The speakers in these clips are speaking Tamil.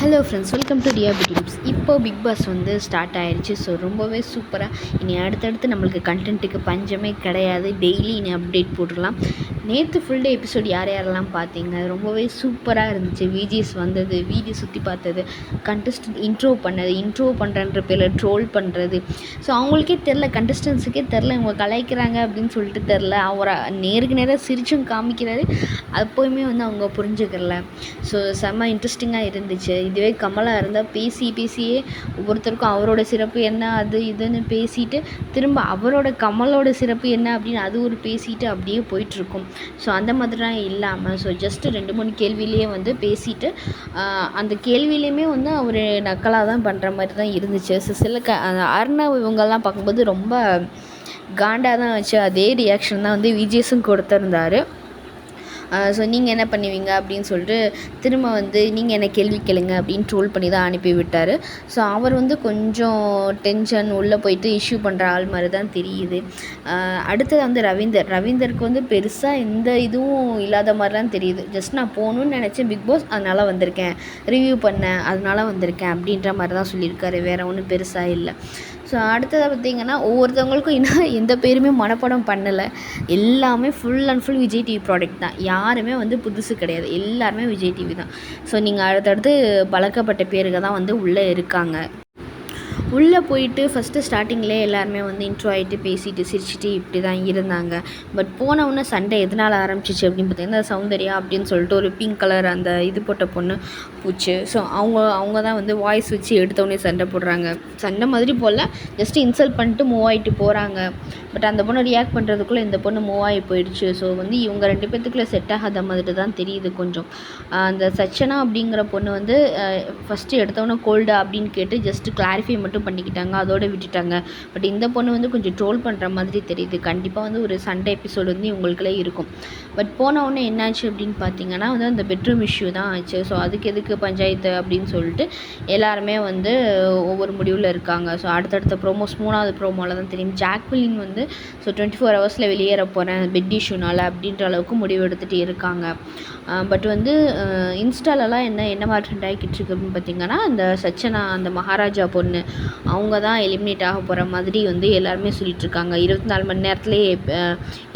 ஹலோ ஃப்ரெண்ட்ஸ் வெல்கம் டு டியா டிப்ஸ் இப்போ பிக் பாஸ் வந்து ஸ்டார்ட் ஆயிடுச்சு ஸோ ரொம்பவே சூப்பராக இனி அடுத்தடுத்து நம்மளுக்கு கண்டென்ட்டுக்கு பஞ்சமே கிடையாது. டெய்லி இனி அப்டேட் போட்டுடலாம். நேற்று ஃபுல் டே எபிசோட் யார் யாரெல்லாம் பார்த்தீங்க? ரொம்பவே சூப்பராக இருந்துச்சு. விஜிஎஸ் வந்தது வீடியோ சுற்றி பார்த்தது கண்டஸ்டன்ட் இன்ட்ரோ பண்ணது இன்ட்ரோ பண்ணுறன்ற பேரில் ட்ரோல் பண்ணுறது ஸோ அவங்களுக்கே தெரில கண்டஸ்டன்ஸுக்கே தெரில இவங்க கலாய்க்கிறாங்க அப்படின்னு சொல்லிட்டு தெரில அவரை நேருக்கு நேராக சிரிச்சும் காமிக்கிறாரு. அப்போயுமே வந்து அவங்க புரிஞ்சுக்கல. ஸோ செம்ம இன்ட்ரெஸ்டிங்காக இருந்துச்சு. இதுவே கமலா இருந்தால் பேசி பேசியே ஒவ்வொருத்தருக்கும் அவரோட சிறப்பு என்ன அது இதுன்னு பேசிட்டு திரும்ப அவரோட கமலோட சிறப்பு என்ன அப்படின்னு அது ஒரு பேசிட்டு அப்படியே போயிட்டுருக்கும் ஸோ அந்த மாதிரிலாம் இல்லாமல் ஸோ ஜஸ்ட்டு ரெண்டு மூணு கேள்வியிலேயே வந்து பேசிட்டு அந்த கேள்வியிலையுமே வந்து அவர் நக்கலாக தான் பண்ணுற மாதிரி தான் இருந்துச்சு. ஸோ சில க அர்ணவ் இவங்கெல்லாம் பார்க்கும்போது ரொம்ப காண்டாக தான் வச்சு அதே ரியாக்ஷன் தான் வந்து விஜேஸும் கொடுத்துருந்தாரு. ஸோ நீங்கள் என்ன பண்ணுவீங்க அப்படின்னு சொல்லிட்டு திரும்ப வந்து நீங்கள் என்ன கேள்வி கேளுங்க அப்படின்னு ட்ரோல் பண்ணி தான் அனுப்பி விட்டார். ஸோ அவர் வந்து கொஞ்சம் டென்ஷன் உள்ளே போயிட்டு இஷ்யூ பண்ணுற ஆள் மாதிரி தான் தெரியுது. அடுத்தது வந்து ரவீந்தர். ரவீந்தருக்கு வந்து பெருசாக எந்த இதுவும் இல்லாத மாதிரி தான் தெரியுது. ஜஸ்ட் நான் போகணுன்னு நினச்சேன் பிக் பாஸ் அதனால் வந்திருக்கேன். ரிவ்யூ பண்ணேன் அதனால் வந்திருக்கேன் அப்படின்ற மாதிரி தான் சொல்லியிருக்காரு. வேறு ஒன்றும் பெருசாக இல்லை. ஸோ அடுத்ததாக பார்த்தீங்கன்னா ஒவ்வொருத்தவங்களுக்கும் இன்னும் எந்த பேருமே மனப்பாடம் பண்ணலை. எல்லாமே full and full Vijay TV product தான். யாருமே வந்து புதுசு கிடையாது. எல்லாருமே விஜய் டிவி தான். ஸோ நீங்கள் அடுத்தடுத்து பழக்கப்பட்ட பேருங்க தான் வந்து உள்ளே இருக்காங்க. உள்ளே போயிட்டு ஃபஸ்ட்டு ஸ்டார்டிங்லேயே எல்லாருமே வந்து இன்ட்ரோ ஆகிட்டு பேசிட்டு சிரிச்சிட்டு இப்படி தான் இருந்தாங்க. பட் போன உடனே சண்டை எதனால் ஆரம்பிச்சிச்சு அப்படின்னு பார்த்தீங்கன்னா சௌந்தர்யா அப்படின்னு சொல்லிட்டு ஒரு பிங்க் கலர் அந்த இது போட்ட பொண்ணு பூச்சு. ஸோ அவங்க அவங்க தான் வந்து வாய்ஸ் வச்சு எடுத்தவொடனே சண்டை போடுறாங்க. சண்டை மாதிரி போல் ஜஸ்ட் இன்சல்ட் பண்ணிட்டு மூவ் ஆகிட்டு போகிறாங்க பட் அந்த பொண்ணு ரியாக்ட் பண்ணுறதுக்குள்ளே இந்த பொண்ணு மூவ் ஆகி போயிடுச்சு. ஸோ வந்து இவங்க ரெண்டு பேர்த்துக்குள்ளே செட் ஆகாத மாதிரி தான் தெரியுது கொஞ்சம். அந்த சச்சனா அப்படிங்கிற பொண்ணு வந்து ஃபஸ்ட்டு எடுத்தவொடனே கோல்டு அப்படின்னு கேட்டு ஜஸ்ட் கிளாரிஃபை மட்டும் பண்ணிக்கிட்டாங்க அதோட விட்டுட்டாங்க. பட் இந்த பொண்ணு வந்து கொஞ்சம் ட்ரோல் பண்ணுற மாதிரி தெரியுது. கண்டிப்பாக வந்து ஒரு சண்டே எபிசோடு வந்து இவங்களுக்குள்ளே இருக்கும். பட் போன உடனே என்னாச்சு அப்படின்னு பார்த்தீங்கன்னா வந்து அந்த பெட்ரூம் இஷ்யூ தான் ஆச்சு. ஸோ அதுக்கு எதுக்கு பஞ்சாயத்து அப்படின்னு சொல்லிட்டு எல்லாருமே வந்து ஒவ்வொரு முடிவில் இருக்காங்க. ஸோ அடுத்தடுத்த ப்ரோமோஸ் மூணாவது ப்ரோமோவில் தான் தெரியும். ஜாக்விலின் வந்து ஸோ டுவெண்ட்டி ஃபோர் ஹவர்ஸில் வெளியேற போகிறேன் பெட் இஷ்யூனால் அப்படின்ற அளவுக்கு முடிவு எடுத்துகிட்டு இருக்காங்க. பட் வந்து இன்ஸ்டாலலாம் என்ன என்ன மாதிரி ட்ரெண்ட் ஆகிக்கிட்டு இருக்கு அப்படின்னு பார்த்தீங்கன்னா அந்த சச்சனா அந்த மகாராஜா பொண்ணு அவங்க தான் எலிமினேட் ஆக போகிற மாதிரி வந்து எல்லாருமே சொல்லிகிட்ருக்காங்க இருபத்தி நாலு மணி நேரத்துலேயே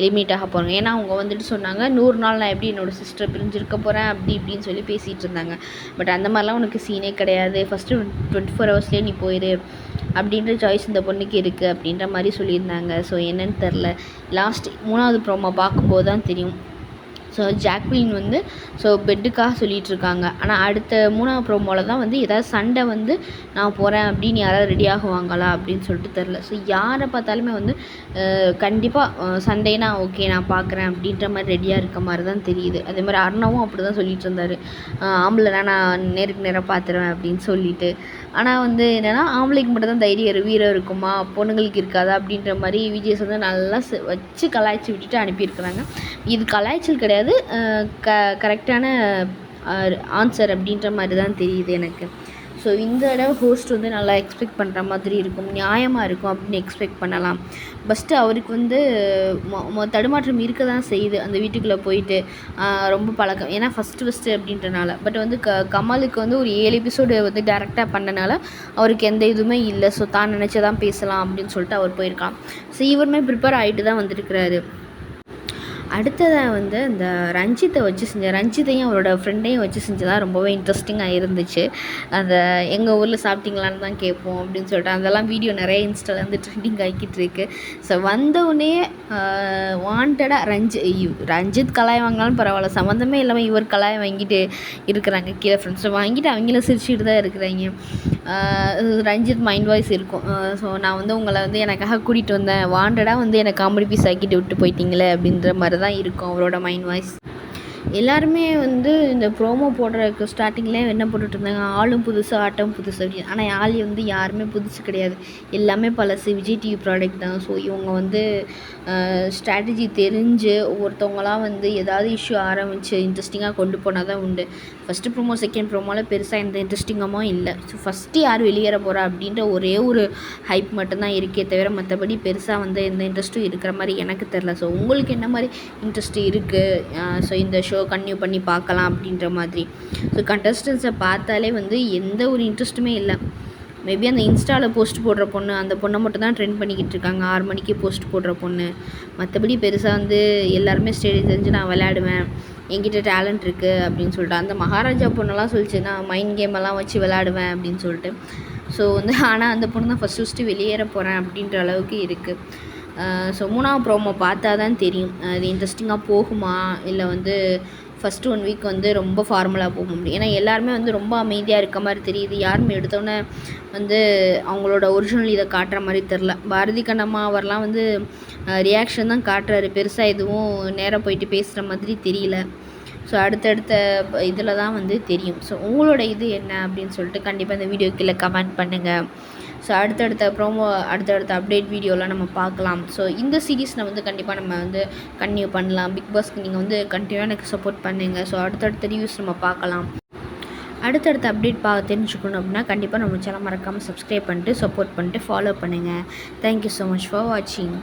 எலிமினேட் ஆக போகிறாங்க ஏன்னா அவங்க வந்துட்டு சொன்னாங்க நூறு நாள் நான் எப்படி என்னோடய சிஸ்டர் பிரிஞ்சிருக்க போகிறேன் அப்படி இப்படின்னு சொல்லி பேசிகிட்டு இருந்தாங்க. பட் அந்த மாதிரிலாம் உனக்கு சீனே கிடையாது. ஃபஸ்ட்டு டுவெண்ட்டி ஃபோர் ஹவர்ஸ்லேயே நீ போயிரு. அப்படின்ற சாய்ஸ் இந்த பொண்ணுக்கு இருக்குது அப்படின்ற மாதிரி சொல்லியிருந்தாங்க. ஸோ என்னன்னு தெரில லாஸ்ட் மூணாவது ப்ரோமோ பார்க்கும்போது தான் தெரியும். ஸோ ஜாக்வின் வந்து ஸோ பெட்டுக்காக சொல்லிகிட்டு இருக்காங்க ஆனால் அடுத்த மூணாவது ப்ரோமோவில் தான் வந்து ஏதாவது சண்டை வந்து நான் போகிறேன் அப்படின்னு யாராவது ரெடி ஆகுவாங்களா அப்படின்னு சொல்லிட்டு தெரில ஸோ யாரை பார்த்தாலுமே வந்து கண்டிப்பாக சண்டேனா ஓகே நான் பார்க்குறேன் அப்படின்ற மாதிரி ரெடியாக இருக்க மாதிரி தான் தெரியுது. அதே மாதிரி அர்ணவும் அப்படி தான் சொல்லிட்டு இருந்தார். ஆம்பளைனா நான் நேருக்கு நேராக பார்த்துருவேன் அப்படின்னு சொல்லிட்டு. ஆனால் வந்து என்னென்னா ஆம்பளைக்கு மட்டும் தான் தைரியம் வீரம் இருக்குமா? பொண்ணுங்களுக்கு இருக்காதா? அப்படின்ற மாதிரி விஜய்ஸ் வந்து நல்லா வச்சு கலாய்ச்சி விட்டுட்டு அனுப்பியிருக்கிறாங்க. இது கலாய்ச்சல் கிடையாது. கிடையாது. க கரெக்டான ஆன்சர் அப்படின்ற மாதிரி தான் தெரியுது எனக்கு. ஸோ இந்த தடவை ஹோஸ்ட் வந்து நல்லா எக்ஸ்பெக்ட் பண்ணுற மாதிரி இருக்கும். நியாயமாக இருக்கும் அப்படின்னு எக்ஸ்பெக்ட் பண்ணலாம். ஃபஸ்ட்டு அவருக்கு வந்து மொ- மொ- தடுமாற்றம் இருக்க தான் செய்யுது. அந்த வீட்டுக்குள்ளே போயிட்டு ரொம்ப பழக்கம். ஏன்னா ஃபஸ்ட்டு ஃபஸ்ட்டு அப்படின்றனால. பட் வந்து க கமலுக்கு வந்து ஒரு ஏழு எபிசோடு வந்து டேரெக்டாக பண்ணனால அவருக்கு எந்த இதுவுமே இல்லை. ஸோ தான் நினச்சதான் பேசலாம் அப்படின்னு சொல்லிட்டு அவர் போயிருக்கான். ஸோ இவருமே ப்ரிப்பேர் ஆகிட்டு தான் வந்திருக்கிறாரு. அடுத்ததாக வந்து இந்த ரஞ்சித்தை வச்சு செஞ்ச ரஞ்சித்தையும் அவரோட ஃப்ரெண்டையும் வச்சு செஞ்சதாக ரொம்பவே இன்ட்ரெஸ்டிங்காக இருந்துச்சு. அந்த எங்கள் ஊரில் சாப்பிட்டீங்களான்னு தான் கேட்போம் அப்படின்னு சொல்லிட்டு அதெல்லாம் வீடியோ நிறைய இன்ஸ்டால வந்து ட்ரெண்டிங் ஆகிக்கிட்டு இருக்கு. ஸோ வந்தவுடனே வாண்டடாக ரஞ்சி ரஞ்சித் கலாய் வாங்கினாலும் பரவாயில்ல சம்மந்தமே இல்லாமல் இவர் கலாய் வாங்கிட்டு இருக்கிறாங்க கீழே ஃப்ரெண்ட்ஸ் வாங்கிட்டு அவங்களும் சிரிச்சுட்டு தான் இருக்கிறாங்க. ரஞ்சித் மைண்ட் வாய்ஸ் இருக்கும். ஸோ நான் வந்து உங்களை வந்து எனக்காக கூட்டிகிட்டு வந்தேன். வாண்டடாக வந்து எனக்கு காமெடி பீஸ் ஆக்கிட்டு விட்டு போயிட்டீங்களே அப்படின்ற மாதிரி தான் இருக்கும் அவரோட மைண்ட் வாய்ஸ் எல்லாருமே வந்து இந்த ப்ரோமோ போடுறதுக்கு ஸ்டார்டிங்லேயே என்ன போட்டுட்டு இருந்தாங்க? ஆளும் புதுசு ஆட்டம் புதுசு அப்படின்னு. ஆனால் ஆளி வந்து யாருமே புதுசு கிடையாது. எல்லாமே பழசு. விஜய் டிவி ப்ராடக்ட் தான். ஸோ இவங்க வந்து ஸ்ட்ராட்டஜி தெரிஞ்சு ஒவ்வொருத்தவங்களாம் வந்து ஏதாவது இஷ்யூ ஆரம்பித்து இன்ட்ரெஸ்டிங்காக கொண்டு போனால் தான் உண்டு ஃபஸ்ட்டு ப்ரோமோ செகண்ட் ப்ரோமோவில் பெருசாக எந்த இன்ட்ரெஸ்டிங்காகவும் இல்லை. ஸோ ஃபஸ்ட்டு யார் வெளியேற போகிறா அப்படின்ற ஒரே ஒரு ஹைப் மட்டும்தான் இருக்கே தவிர மற்றபடி பெருசாக வந்து எந்த இன்ட்ரெஸ்ட்டும் இருக்கிற மாதிரி எனக்கு தெரில ஸோ உங்களுக்கு என்ன மாதிரி இன்ட்ரெஸ்ட் இருக்குது ஸோ இந்த ஷோ கன்டினியூ பண்ணி பார்க்கலாம் அப்படின்ற மாதிரி. ஸோ கண்டஸ்டன்ஸை பார்த்தாலே வந்து எந்த ஒரு இன்ட்ரெஸ்ட்டுமே இல்லை. மேபி அந்த இன்ஸ்டாவில் போஸ்ட் போடுற பொண்ணு அந்த பொண்ணை மட்டும் தான் ட்ரெண்ட் பண்ணிக்கிட்டு இருக்காங்க. ஆறு மணிக்கு போஸ்ட் போடுற பொண்ணு. மற்றபடி பெருசாக வந்து எல்லாருமே ஸ்டேடியம் தெரிஞ்சு நான் விளையாடுவேன். என்கிட்ட டேலண்ட் இருக்குது அப்படின்னு சொல்லிட்டு. அந்த மகாராஜா பொண்ணெல்லாம் சொல்லிச்சு நான் மைண்ட் கேம் எல்லாம் வச்சு விளையாடுவேன் அப்படின்னு சொல்லிட்டு. ஸோ வந்து ஆனால் அந்த பொண்ணு தான் ஃபஸ்ட்டு ஃபஸ்ட்டு வெளியேற போகிறேன் அப்படின்ற அளவுக்கு இருக்குது ஸோ மூணாவது ப்ரோமோ பார்த்தா தான் தெரியும் அது இன்ட்ரெஸ்டிங்காக போகுமா? இல்லை வந்து ஃபஸ்ட்டு ஒன் வீக் வந்து ரொம்ப ஃபார்மலாக போக முடியும். ஏன்னா எல்லாருமே வந்து ரொம்ப அமைதியாக இருக்க மாதிரி தெரியுது. யாருமே எடுத்தோன்னே வந்து அவங்களோட ஒரிஜினல் இதை காட்டுற மாதிரி தெரில. பாரதி கண்ணம்மா அவர்லாம் வந்து ரியாக்ஷன் தான் காட்டுறாரு. பெருசாக எதுவும் நேராக போயிட்டு பேசுகிற மாதிரி தெரியல. ஸோ அடுத்தடுத்த இதில் தான் வந்து தெரியும். ஸோ உங்களோட இது என்ன அப்படின்னு சொல்லிட்டு கண்டிப்பாக இந்த வீடியோ கீழே கமெண்ட் பண்ணுங்கள் ஸோ அடுத்தடுத்த ப்ரோமோ அடுத்தடுத்த அப்டேட் வீடியோலாம் நம்ம பார்க்கலாம். ஸோ இந்த சீரீஸில் வந்து கண்டிப்பாக நம்ம வந்து கன்டினியூ பண்ணலாம். பிக் பாஸ்க்கு நீங்கள் வந்து கண்டினியூவாக எனக்கு சப்போர்ட் பண்ணுங்கள் ஸோ அடுத்தடுத்த ரிவ்யூஸ் நம்ம பார்க்கலாம். அடுத்தடுத்த அப்டேட் பா தெரிஞ்சுக்கணும் அப்படின்னா கண்டிப்பாக நம்ம சேனல் மறக்காமல் சப்ஸ்கிரைப் பண்ணிட்டு சப்போர்ட் பண்ணிட்டு ஃபாலோ பண்ணுங்கள் தேங்க்யூ ஸோ மச் ஃபார் வாட்சிங்